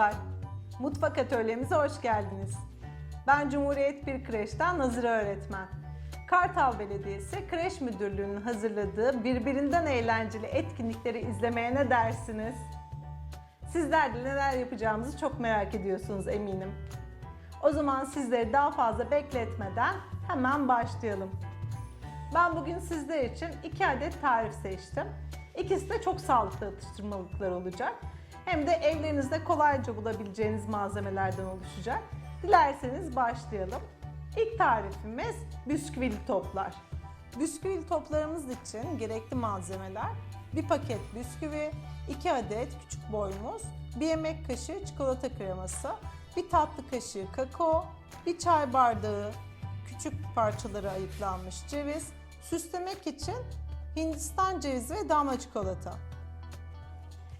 çocuklar. Mutfak atölyemize hoş geldiniz. Ben Cumhuriyet Bir Kreş'ten Nazire Öğretmen. Kartal Belediyesi Kreş Müdürlüğü'nün hazırladığı birbirinden eğlenceli etkinlikleri izlemeye ne dersiniz? Sizler de neler yapacağımızı çok merak ediyorsunuz eminim. O zaman sizleri daha fazla bekletmeden hemen başlayalım. Ben bugün sizler için iki adet tarif seçtim. İkisi de çok sağlıklı atıştırmalıklar olacak. Hem de evlerinizde kolayca bulabileceğiniz malzemelerden oluşacak. Dilerseniz başlayalım. İlk tarifimiz bisküvili toplar. Bisküvili toplarımız için gerekli malzemeler bir paket bisküvi, 2 adet küçük boy muz, bir yemek kaşığı çikolata kreması, bir tatlı kaşığı kakao, bir çay bardağı küçük parçalara ayıklanmış ceviz, süslemek için Hindistan cevizi ve damla çikolata.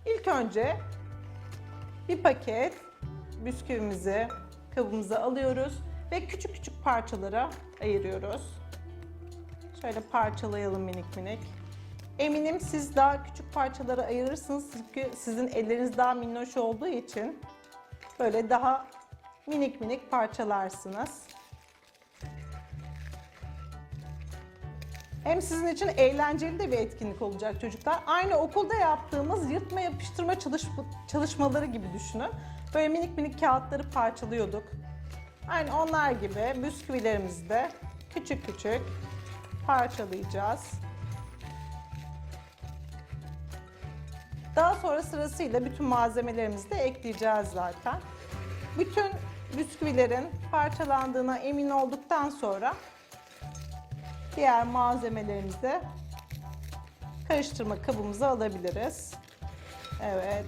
İlk önce bir paket bisküvimizi kabımıza alıyoruz ve küçük küçük parçalara ayırıyoruz. Şöyle parçalayalım minik minik. Eminim siz daha küçük parçalara ayırırsınız çünkü sizin elleriniz daha minnoş olduğu için böyle daha minik minik parçalarsınız. Hem sizin için eğlenceli de bir etkinlik olacak çocuklar. Aynı okulda yaptığımız yırtma yapıştırma çalış çalışmaları gibi düşünün. Böyle minik minik kağıtları parçalıyorduk. Aynı onlar gibi bisküvilerimizi de küçük küçük parçalayacağız. Daha sonra sırasıyla bütün malzemelerimizi de ekleyeceğiz zaten. Bütün bisküvilerin parçalandığına emin olduktan sonra diğer malzemelerimizi karıştırma kabımıza alabiliriz. Evet.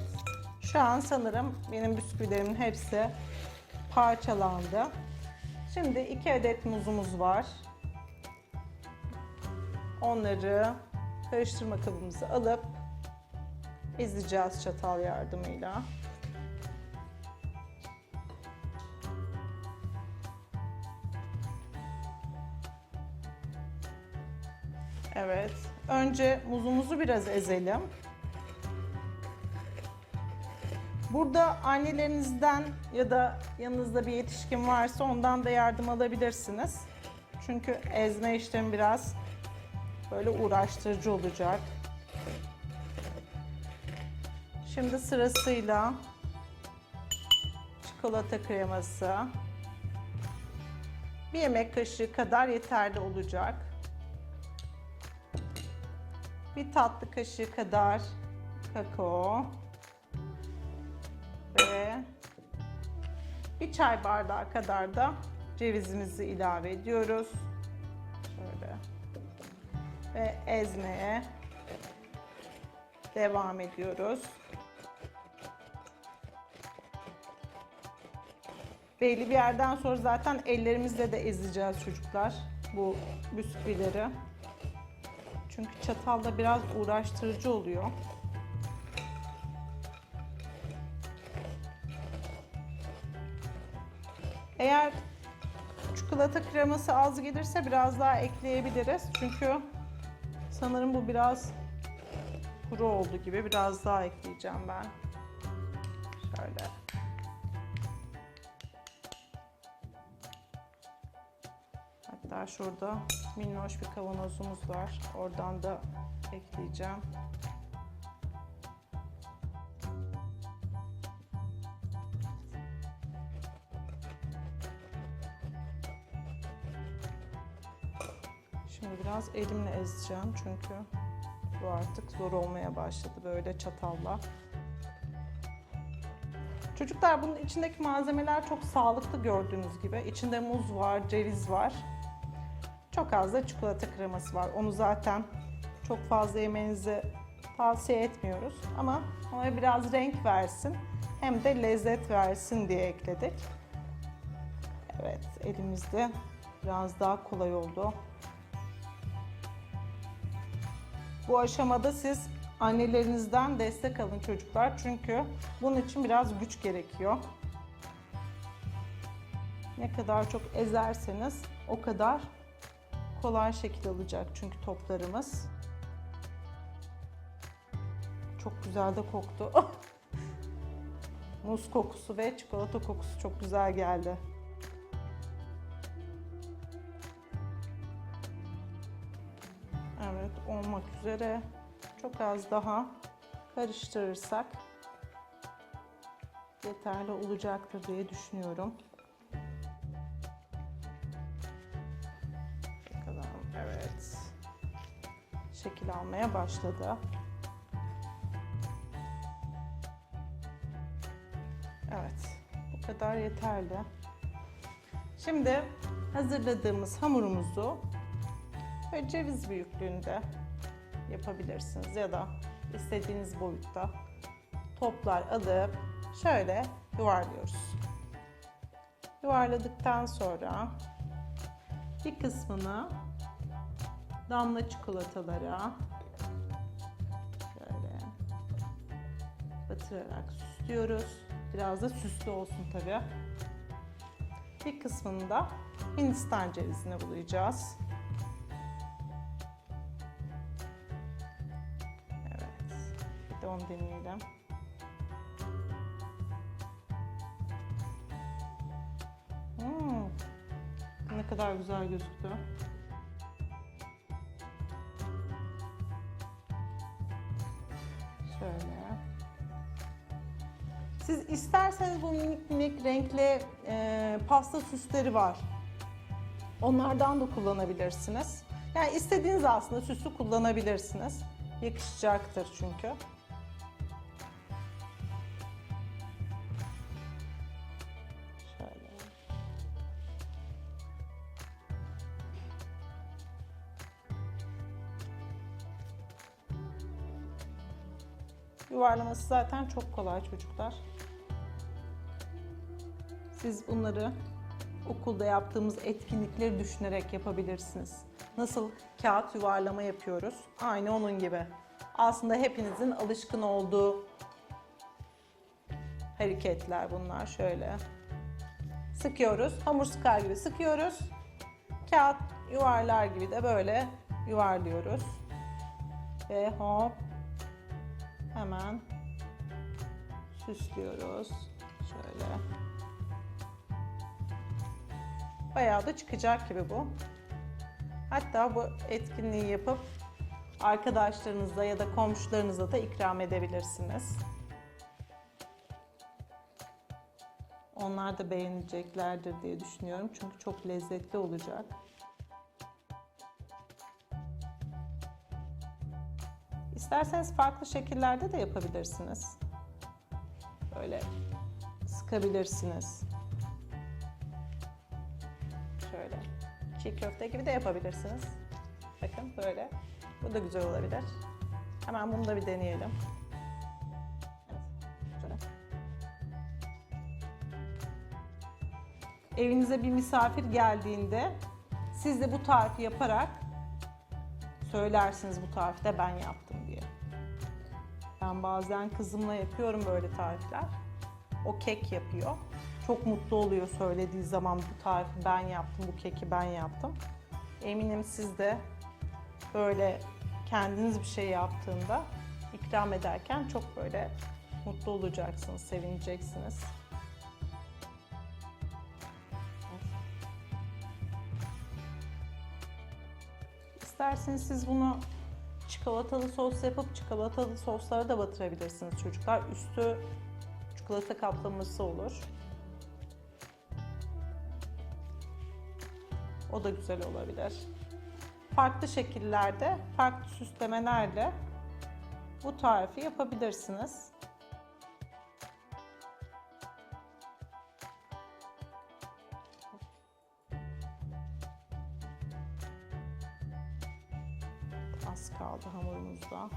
Şu an sanırım benim bisküvilerimin hepsi parçalandı. Şimdi iki adet muzumuz var. Onları karıştırma kabımıza alıp ezeceğiz çatal yardımıyla. Evet. Önce muzumuzu biraz ezelim. Burada annelerinizden ya da yanınızda bir yetişkin varsa ondan da yardım alabilirsiniz. Çünkü ezme işlemi biraz böyle uğraştırıcı olacak. Şimdi sırasıyla çikolata kreması bir yemek kaşığı kadar yeterli olacak. Bir tatlı kaşığı kadar kakao ve bir çay bardağı kadar da cevizimizi ilave ediyoruz. Şöyle. Ve ezmeye devam ediyoruz. Belli bir yerden sonra zaten ellerimizle de ezeceğiz çocuklar bu bisküvileri. Çünkü çatalla biraz uğraştırıcı oluyor. Eğer çikolata kreması az gelirse biraz daha ekleyebiliriz. Çünkü sanırım bu biraz kuru oldu gibi. Biraz daha ekleyeceğim ben. Şöyle. Hatta şurada minnoş bir kavanozumuz var. Oradan da ekleyeceğim. Şimdi biraz elimle ezeceğim çünkü bu artık zor olmaya başladı böyle çatalla. Çocuklar bunun içindeki malzemeler çok sağlıklı gördüğünüz gibi. İçinde muz var, ceviz var. Çok az da çikolata kreması var. Onu zaten çok fazla yemenizi tavsiye etmiyoruz. Ama ona biraz renk versin hem de lezzet versin diye ekledik. Evet, elimizde biraz daha kolay oldu. Bu aşamada siz annelerinizden destek alın çocuklar. Çünkü bunun için biraz güç gerekiyor. Ne kadar çok ezerseniz o kadar kolay şekil alacak çünkü toplarımız. Çok güzel de koktu. Muz kokusu ve çikolata kokusu çok güzel geldi. Evet, olmak üzere. Çok az daha karıştırırsak yeterli olacaktır diye düşünüyorum. Şekil almaya başladı. Evet, bu kadar yeterli. Şimdi hazırladığımız hamurumuzu böyle ceviz büyüklüğünde yapabilirsiniz ya da istediğiniz boyutta toplar alıp şöyle yuvarlıyoruz. Yuvarladıktan sonra bir kısmını damla çikolatalara şöyle batırarak süslüyoruz. Biraz da süslü olsun tabii. Bir kısmını da Hindistan cevizine bulayacağız. Evet. Bir de onu deneyelim. Hmm, ne kadar güzel gözüktü. Siz isterseniz bu minik minik renkli e, pasta süsleri var. Onlardan da kullanabilirsiniz. Yani istediğiniz aslında süsü kullanabilirsiniz. Yakışacaktır çünkü. Yuvarlaması zaten çok kolay çocuklar. Siz bunları okulda yaptığımız etkinlikleri düşünerek yapabilirsiniz. Nasıl kağıt yuvarlama yapıyoruz? Aynı onun gibi. Aslında hepinizin alışkın olduğu hareketler bunlar. Şöyle sıkıyoruz. Hamur sıkar gibi sıkıyoruz. Kağıt yuvarlar gibi de böyle yuvarlıyoruz. Ve hop hemen süslüyoruz. Şöyle. Bayağı da çıkacak gibi bu. Hatta bu etkinliği yapıp arkadaşlarınıza ya da komşularınıza da ikram edebilirsiniz. Onlar da beğeneceklerdir diye düşünüyorum. Çünkü çok lezzetli olacak. İsterseniz farklı şekillerde de yapabilirsiniz. Böyle sıkabilirsiniz. Çiğ köfte gibi de yapabilirsiniz. Bakın böyle. Bu da güzel olabilir. Hemen bunu da bir deneyelim. Evinize bir misafir geldiğinde siz de bu tarifi yaparak söylersiniz bu tarifte ben yaptım diye. Ben bazen kızımla yapıyorum böyle tarifler. O kek yapıyor. Çok mutlu oluyor söylediği zaman bu tarifi ben yaptım, bu keki ben yaptım. Eminim siz de böyle kendiniz bir şey yaptığında ikram ederken çok böyle mutlu olacaksınız, sevineceksiniz. İsterseniz siz bunu çikolatalı sos yapıp çikolatalı soslara da batırabilirsiniz çocuklar. Üstü çikolata kaplaması olur. O da güzel olabilir. Farklı şekillerde, farklı süslemelerle bu tarifi yapabilirsiniz. Az kaldı hamurumuzda.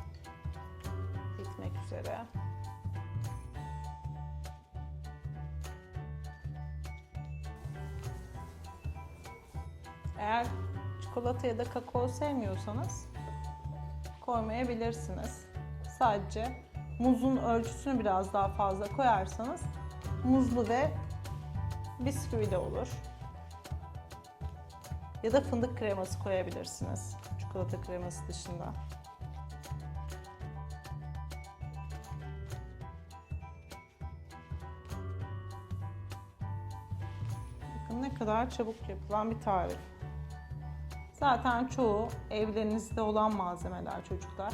Bitmek üzere. Eğer çikolata ya da kakao sevmiyorsanız koymayabilirsiniz. Sadece muzun ölçüsünü biraz daha fazla koyarsanız muzlu ve bisküvi de olur. Ya da fındık kreması koyabilirsiniz. Çikolata kreması dışında. Bakın ne kadar çabuk yapılan bir tarif. Zaten çoğu evlerinizde olan malzemeler çocuklar.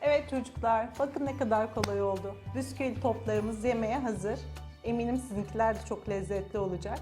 Evet çocuklar, bakın ne kadar kolay oldu. Bisküvi toplarımız yemeğe hazır. Eminim sizinkiler de çok lezzetli olacak.